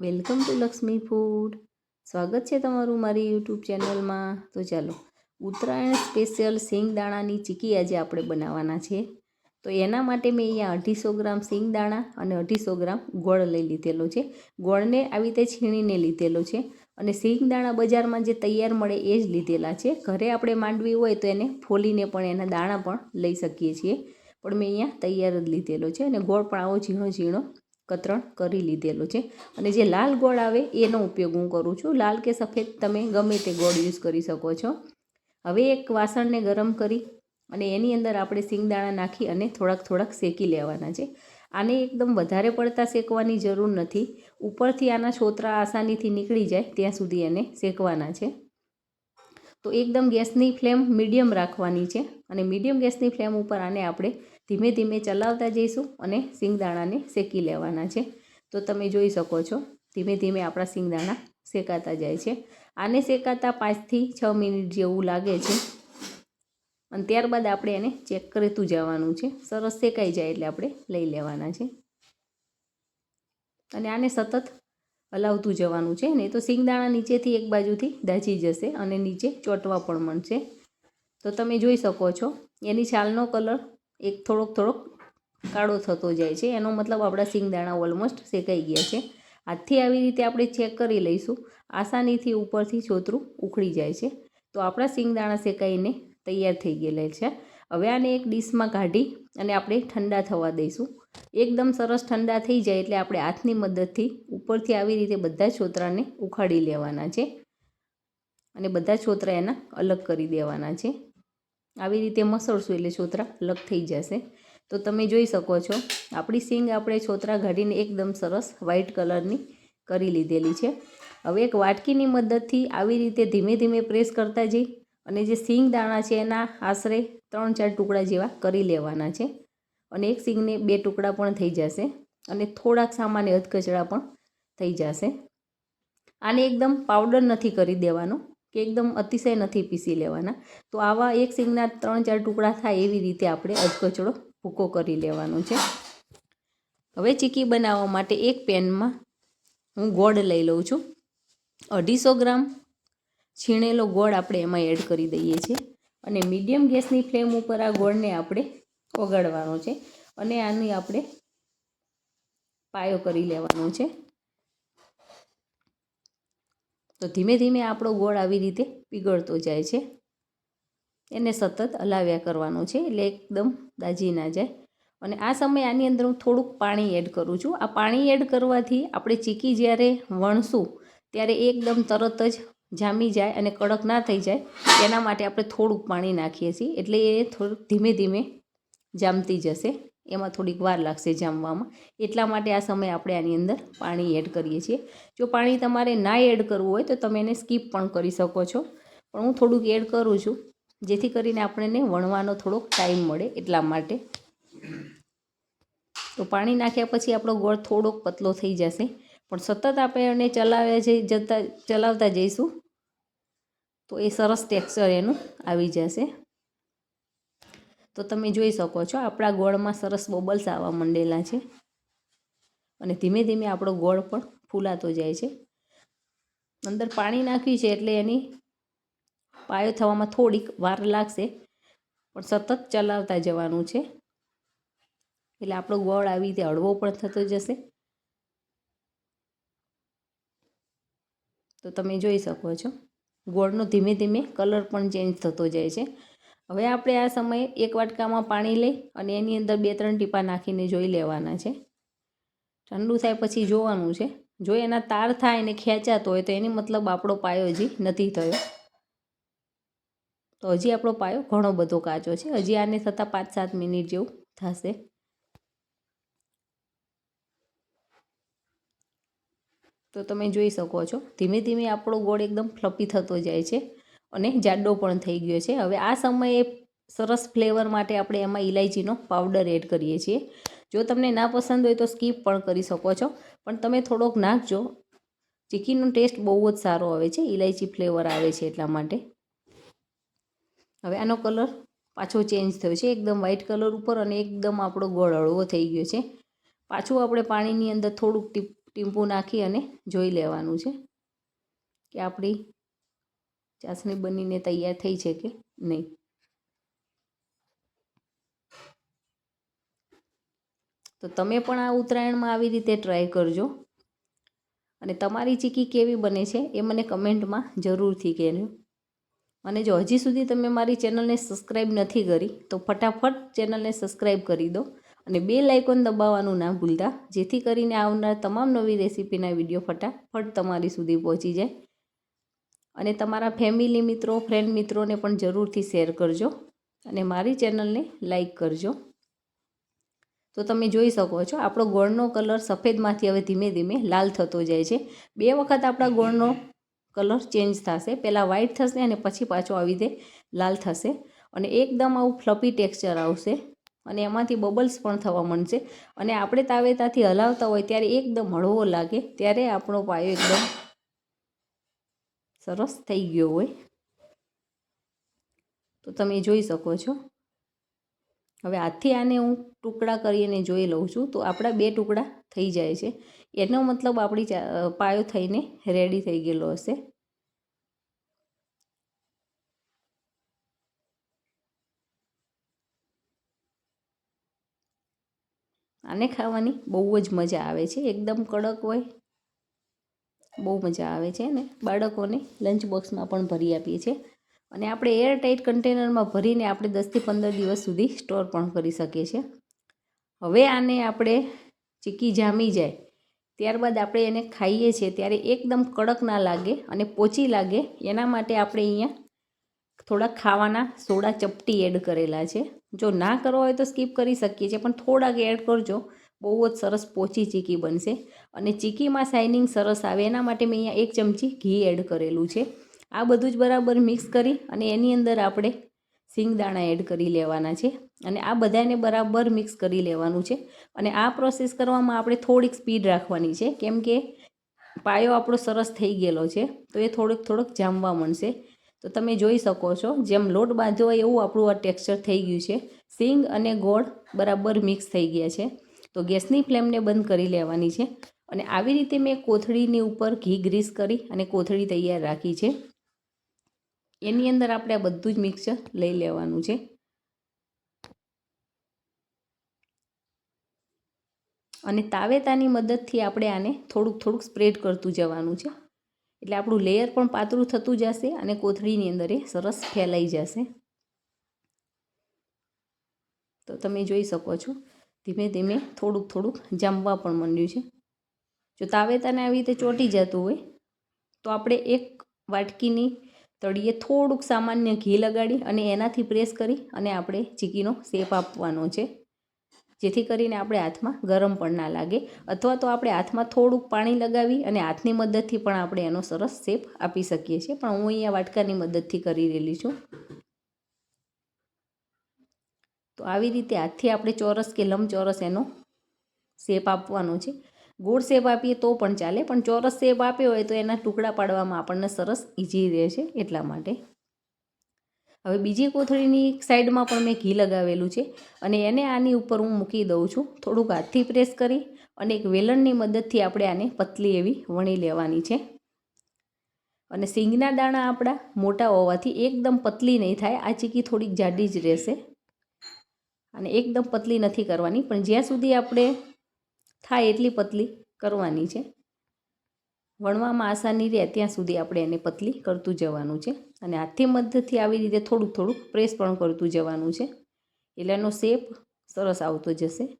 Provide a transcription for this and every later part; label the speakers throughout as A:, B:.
A: Welcome to Lakshmi food. સ્વાગત છે તમારું મારી યુટ્યુબ ચેનલમાં. તો ચાલો, ઉત્તરાયણ સ્પેશિયલ સિંગદાણાની ચીકી આજે આપણે બનાવવાના છે. તો એના માટે મેં અહીંયા અઢીસો ગ્રામ સિંગદાણા અને અઢીસો ગ્રામ ગોળ લઈ લીધેલો છે. ગોળને આવી રીતે છીણીને લીધેલો છે અને સિંગદાણા બજારમાં જે તૈયાર મળે એ જ લીધેલા છે. ઘરે આપણે માંડવી હોય તો એને ફોલીને પણ એના દાણા પણ લઈ શકીએ છીએ. પણ મેં અહીંયા તૈયાર જ લીધેલો છે અને ગોળ પણ આવો ઝીણો ઝીણો કતરણ કરી લીધેલો છે. અને જે લાલ ગોળ આવે એનો ઉપયોગ હું કરું છું. લાલ કે સફેદ તમે ગમે તે ગોળ યુઝ કરી શકો છો. હવે એક વાસણને ગરમ કરી અને એની અંદર આપણે સિંગદાણા નાખી અને થોડાક થોડાક શેકી લેવાના છે. આને એકદમ વધારે પડતા શેકવાની જરૂર નથી. ઉપરથી આના છોતરા આસાનીથી નીકળી જાય ત્યાં સુધી એને શેકવાના છે. તો એકદમ ગેસની ફ્લેમ મીડિયમ રાખવાની છે. અને મીડિયમ ગેસની ફ્લેમ ઉપર આને આપણે ધીમે ધીમે ચલાવતા જઈશું અને સિંગદાણાને શેકી લેવાના છે. તો તમે જોઈ શકો છો, ધીમે ધીમે આપણા સિંગદાણા શેકાતા જાય છે. આને શેકાતા પાંચથી છ મિનિટ જેવું લાગે છે. અને ત્યારબાદ આપણે એને ચેક કરતું જવાનું છે. સરસ શેકાઈ જાય એટલે આપણે લઈ લેવાના છે. અને આને સતત હલાવતું જવાનું છે. નહીં તો સિંગદાણા નીચેથી એક બાજુથી દાજી જશે અને નીચે ચોંટવા પણ મળશે. તો તમે જોઈ શકો છો, એની છાલનો કલર એક થોડોક થોડોક કાળો થતો જાય છે. એનો મતલબ આપણા સિંગદાણા ઓલમોસ્ટ શેકાઈ ગયા છે. હાથથી આવી રીતે આપણે ચેક કરી લઈશું. આસાનીથી ઉપરથી છોતરું ઉખડી જાય છે. તો આપણા સિંગદાણા શેકાઈને તૈયાર થઈ ગયેલા છે. હવે આને એક ડીશમાં કાઢી અને આપણે ઠંડા થવા દઈશું. એકદમ સરસ ઠંડા થઈ જાય એટલે આપણે હાથની મદદથી ઉપરથી આવી રીતે બધા છોતરાને ઉખાડી લેવાના છે. અને બધા છોતરા એના અલગ કરી દેવાના છે. આવી રીતે મસળશું એટલે છોતરા અલગ થઈ જશે. તો તમે જોઈ શકો છો, આપણી સિંગ આપણે છોતરા ઘડીને એકદમ સરસ વ્હાઈટ કલરની કરી લીધેલી છે. હવે એક વાટકીની મદદથી આવી રીતે ધીમે ધીમે પ્રેસ કરતા જઈ અને જે સિંગ દાણા છે એના આશરે ત્રણ ચાર ટુકડા જેવા કરી લેવાના છે. અને એક સિંગને બે ટુકડા પણ થઈ જશે અને થોડાક સામાન્ય અધકચરા પણ થઈ જશે. આને એકદમ પાવડર નથી કરી દેવાનો. કે એકદમ અતિશય નથી પીસી લેવાના. તો આવા એક સિંગના ત્રણ ચાર ટુકડા થાય એવી રીતે આપણે અજકચડો ભૂકો કરી લેવાનો છે. હવે ચીકી બનાવવા માટે એક પેનમાં હું ગોળ લઈ લઉં છું. અઢીસો ગ્રામ છીણેલો ગોળ આપણે એમાં એડ કરી દઈએ છીએ. અને મીડિયમ ગેસની ફ્લેમ ઉપર આ ગોળને આપણે ઓગાળવાનો છે. અને આની આપણે પાયો કરી લેવાનો છે. તો ધીમે ધીમે આપણો ગોળ આવી રીતે પીગળતો જાય છે. એને સતત હલાવ્યા કરવાનો છે એટલે એકદમ દાજી ના જાય. અને આ સમયે આની અંદર હું થોડુંક પાણી એડ કરું છું. આ પાણી એડ કરવાથી આપણે ચીકી જ્યારે વણશું ત્યારે એકદમ તરત જ જામી જાય અને કડક ના થઈ જાય. એના માટે આપણે થોડુંક પાણી નાખીએ છીએ એટલે એ થોડુંક ધીમે ધીમે જામતી જશે. એમાં થોડીક વાર લાગશે જામવામાં. એટલા માટે આ સમયે આપણે આની અંદર પાણી એડ કરીએ છીએ. જો પાણી તમારે ના એડ કરવું હોય તો તમે એને સ્કીપ પણ કરી શકો છો. પણ હું થોડુંક એડ કરું છું, જેથી કરીને આપણને વણવાનો થોડોક ટાઈમ મળે એટલા માટે. તો પાણી નાખ્યા પછી આપણો ગોળ થોડોક પતલો થઈ જશે. પણ સતત આપણે એને ચલાવ્યા જઈ જતા, ચલાવતા જઈશું, તો એ સરસ ટેક્સચર એનું આવી જશે. તો તમે જોઈ શકો છો, આપણા ગોળમાં સરસ બબલ્સ આવવા માંડેલા છે. અને ધીમે ધીમે આપણો ગોળ પણ ફૂલાતો જાય છે. અંદર પાણી નાખ્યું છે એટલે એની પાયો થવામાં થોડીક વાર લાગશે, પણ સતત ચલાવતા જવાનું છે. એટલે આપણો ગોળ આવી રીતે હળવો પણ થતો જશે. તો તમે જોઈ શકો છો, ગોળનો ધીમે ધીમે કલર પણ ચેન્જ થતો જાય છે. હવે આપણે આ સમયે એક વાટકામાં પાણી લઈ અને એની અંદર બે ત્રણ ટીપા નાખીને જોઈ લેવાના છે. ઠંડુ થાય પછી જોવાનું છે. જો એના તાર થાય ને ખેંચાતો હોય તો એની મતલબ આપણો પાયો હજી નથી થયો. તો હજી આપણો પાયો ઘણો બધો કાચો છે. હજી આને થતાં પાંચ સાત મિનિટ જેવું થશે. તો તમે જોઈ શકો છો. ધીમે ધીમે આપણો ગોળ એકદમ ફ્લપી થતો જાય છે. અને જાડો પણ થઈ ગયો છે. હવે આ સમયે સરસ ફ્લેવર માટે આપણે એમાં ઇલાયચીનો પાવડર એડ કરીએ છીએ. જો તમને ના પસંદ હોય તો સ્કીપ પણ કરી શકો છો. પણ તમે થોડોક નાખજો. ચીકીનો ટેસ્ટ બહુ જ સારો આવે છે. ઇલાયચી ફ્લેવર આવે છે એટલા માટે. હવે આનો કલર પાછો ચેન્જ થયો છે. એકદમ વ્હાઇટ કલર ઉપર અને એકદમ આપણો ગોળ હળવો થઈ ગયો છે. પાછું આપણે પાણીની અંદર થોડુંક ટીમ્પું નાખી અને જોઈ લેવાનું છે કે આપણી ચાસણી બનીને તૈયાર થઈ છે કે નહીં? તો તમે પણ આ ઉત્તરાયણમાં આવી રીતે ટ્રાય કરજો. અને તમારી ચીકી કેવી બને છે એ મને કમેન્ટમાં જરૂરથી કહેજો. અને જો હજી સુધી તમે મારી ચેનલને સબસ્ક્રાઈબ નથી કરી, તો ફટાફટ ચેનલને સબસ્ક્રાઈબ કરી દો અને બે લાઇકોન દબાવવાનું ના ભૂલતા, જેથી કરીને આવનાર તમામ નવી રેસીપીના વીડિયો ફટાફટ તમારી સુધી પહોંચી જાય. અને તમારા ફેમિલી મિત્રો ફ્રેન્ડ મિત્રોને પણ જરૂરથી શેર કરજો અને મારી ચેનલને લાઈક કરજો. તો તમે જોઈ શકો છો, આપણો ગોળનો કલર સફેદમાંથી હવે ધીમે ધીમે લાલ થતો જાય છે. બે વખત આપણા ગોળનો કલર ચેન્જ થશે. પહેલાં વ્હાઇટ થશે અને પછી પાછો આવી રીતે લાલ થશે અને એકદમ આવું ફ્લપી ટેક્સચર આવશે અને એમાંથી બબલ્સ પણ થવા માંડશે. અને આપણે તાવેતાથી હલાવતા હોય ત્યારે એકદમ હળવો લાગે, ત્યારે આપણો પાયો એકદમ સરસ થઈ ગયો હોય. તો તમે જોઈ શકો છો. હવે હાથથી આને હું ટુકડા કરીને જોઈ લઉં છું. તો આપણા બે ટુકડા થઈ જાય છે. એનો મતલબ આપણી પાયો થઈને રેડી થઈ ગયેલો હશે. આને ખાવાની બહુ જ મજા આવે છે. એકદમ કડક હોય. બહુ મજા આવે છે ને? બાળકોને લંચ બોક્સમાં પણ ભરી આપીએ છીએ. અને આપણે એર ટાઈટ કન્ટેનરમાં ભરીને આપણે દસથી પંદર દિવસ સુધી સ્ટોર પણ કરી શકીએ છીએ. હવે આને આપણે ચીકી જામી જાય. ત્યારબાદ આપણે એને ખાઈએ છીએ. ત્યારે એકદમ કડક ના લાગે અને પોચી લાગે. એના માટે આપણે અહીંયા થોડા ખાવાના સોડા ચપટી એડ કરેલા છે. જો ના કરવા હોય તો સ્કીપ કરી શકીએ છીએ. પણ થોડાક એડ કરજો. બહુ જ સરસ પોચી ચીકી બનશે. અને ચીકીમાં શાઇનિંગ સરસ આવે. એના માટે મેં અહીંયા એક ચમચી ઘી એડ કરેલું છે. આ બધું જ બરાબર મિક્સ કરી અને એની અંદર આપણે સિંગદાણા એડ કરી લેવાના છે અને આ બધાને બરાબર મિક્સ કરી લેવાનું છે. અને આ પ્રોસેસ કરવામાં આપણે થોડીક સ્પીડ રાખવાની છે. કેમ કે પાયો આપણો સરસ થઈ ગયેલો છે, તો એ થોડોક થોડોક જામવા મળશે તો તમે જોઈ શકો છો, જેમ લોટ બાંધ્યો હોય એવું આપણું આ ટેક્સચર થઈ ગયું છે. સિંગ અને ગોળ બરાબર મિક્સ થઈ ગયા છે. તો ગેસની ફ્લેમને બંધ કરી લેવાની છે. અને આવી રીતે મેં કોથળીની ઉપર ઘી ગ્રીસ કરી અને કોથળી તૈયાર રાખી છે. એની અંદર આપણે આ બધું જ મિક્સર લઈ લેવાનું છે. અને તાવેતાની મદદથી આપણે આને થોડુંક થોડુંક સ્પ્રેડ કરતું જવાનું છે. એટલે આપણું લેયર પણ પાતળું થતું જશે અને કોથળીની અંદર એ સરસ ફેલાઈ જશે. તો તમે જોઈ શકો છો, ધીમે ધીમે થોડુંક થોડુંક જામવા પણ માંડ્યું છે. જો તાવેતાને આવી રીતે ચોંટી જતું હોય, તો આપણે એક વાટકીની તળીએ થોડુંક સામાન્ય ઘી લગાડી અને એનાથી પ્રેસ કરી અને આપણે ચીકીનો શેપ આપવાનો છે. જેથી કરીને આપણે હાથમાં ગરમ પણ ના લાગે. અથવા તો આપણે હાથમાં થોડુંક પાણી લગાવી અને હાથની મદદથી પણ આપણે એનો સરસ શેપ આપી શકીએ છીએ. પણ હું અહીંયા વાટકાની મદદથી કરી રહેલી છું. તો આવી રીતે હાથથી આપણે ચોરસ કે લંબચોરસ એનો શેપ આપવાનો છે. ગોળ શેપ આપીએ તો પણ ચાલે, પણ ચોરસ શેપ આપ્યો હોય તો એના ટુકડા પાડવામાં આપણને સરસ ઇઝી રહે છે એટલા માટે. હવે બીજી કોથળીની સાઈડમાં પણ મેં ઘી લગાવેલું છે અને એને આની ઉપર હું મૂકી દઉં છું. થોડુંક હાથથી પ્રેસ કરી અને એક વેલણની મદદથી આપણે આને પતલી એવી વણી લેવાની છે. અને સિંગના દાણા આપણા મોટા હોવાથી એકદમ પતલી નહીં થાય, આ ચીકી થોડીક જાડી જ રહેશે. અને એકદમ પતલી નથી કરવાની, પણ જ્યાં સુધી આપણે થાય એટલી પતલી કરવાની છે. વણવામાં આસાની રહે ત્યાં સુધી આપણે એને પતલી કરતું જવાનું છે. અને હાથથી મદદથી આવી રીતે થોડુંક થોડુંક પ્રેસ પણ કરતું જવાનું છે. એટલે એનો શેપ સરસ આવતો જશે.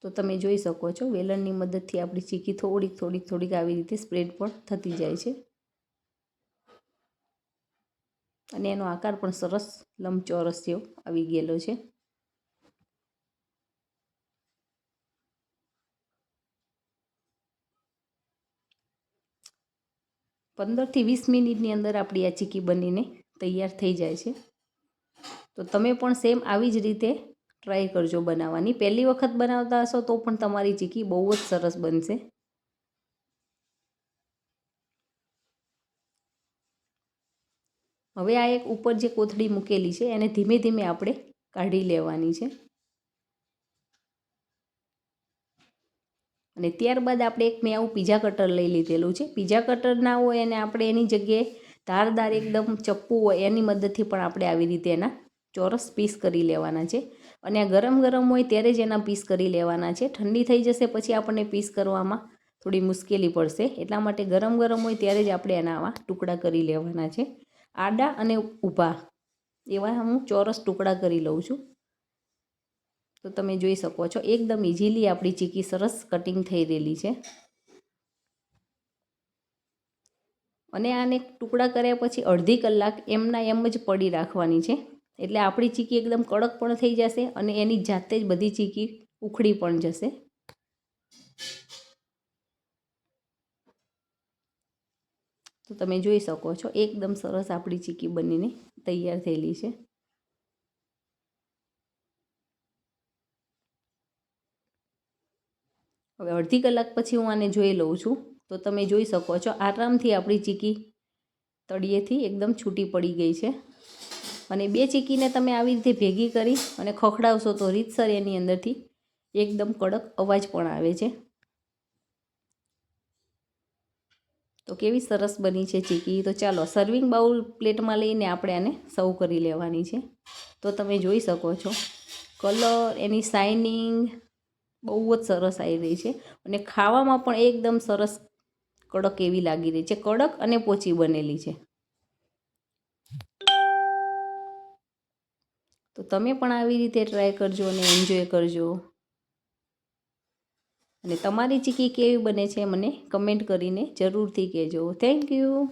A: તો તમે જોઈ શકો છો, વેલણની મદદથી આપણી ચીકી થોડીક થોડીક થોડીક આવી રીતે સ્પ્રેડ પણ થતી જાય છે. અને એનો આકાર પણ સરસ લંબચોરસ જેવો આવી ગયેલો છે. પંદરથી વીસ મિનિટની અંદર આપણી આ ચીકી બનીને તૈયાર થઈ જાય છે. તો તમે પણ સેમ આવી જ રીતે ટ્રાય કરજો બનાવવાની. પહેલી વખત બનાવતા હશો તો પણ તમારી ચીકી બહુ જ સરસ બનશે. હવે આ એક ઉપર જે કોથળી મૂકેલી છે એને ધીમે ધીમે આપણે કાઢી લેવાની છે. અને ત્યારબાદ આપણે એક મેં આવું પીઝા કટર લઈ લીધેલું છે. પીઝા કટર ના હોય અને આપણે એની જગ્યાએ ધારદાર એકદમ ચપ્પુ હોય એની મદદથી પણ આપણે આવી રીતે એના ચોરસ પીસ કરી લેવાના છે. અને આ ગરમ ગરમ હોય ત્યારે જ એના પીસ કરી લેવાના છે. ઠંડી થઈ જશે પછી આપણને પીસ કરવામાં થોડી મુશ્કેલી પડશે. એટલા માટે ગરમ ગરમ હોય ત્યારે જ આપણે એના આવા ટુકડા કરી લેવાના છે. આડા અને ઊભા એવા હું ચોરસ ટુકડા કરી લઉં છું. તો તમે જોઈ શકો છો, એકદમ ઇઝીલી આપણી ચીકી સરસ કટિંગ થઈ રહેલી છે. અને આને ટુકડા કર્યા પછી અડધી કલાક એમના એમ જ પડી રાખવાની છે. એટલે આપણી ચીકી એકદમ કડક પણ થઈ જશે અને એની જાતે જ બધી ચીકી ઉખડી પણ જશે. તો તમે જોઈ શકો છો, એકદમ સરસ આપણી ચીકી બનીને તૈયાર થયેલી છે. અડધી કલાક પછી હું આને જોઈ લઉં છું. તો તમે જોઈ શકો છો, આરામથી આપણી ચીકી તળિયેથી એકદમ છૂટી પડી ગઈ છે. અને બે ચીકીને તમે આવી રીતે ભેગી કરી અને ખખડાવશો તો રીતસર એની અંદરથી એકદમ કડક અવાજ પણ આવે છે. તો કેવી સરસ બની છે ચીકી. તો ચાલો સર્વિંગ બાઉલ પ્લેટમાં લઈને આપણે આને સર્વ કરી લેવાની છે. તો તમે જોઈ શકો છો કલર એની શાઇનિંગ બહુ જ સરસ આવી રહી છે. અને ખાવામાં પણ એકદમ સરસ કડક એવી લાગી રહી છે. કડક અને પોચી બનેલી છે. તો તમે પણ આવી રીતે ટ્રાય કરજો અને એન્જોય કરજો. અને તમારી ચીકી કેવી બને છે મને કમેન્ટ કરીને જરૂરથી કહેજો. Thank you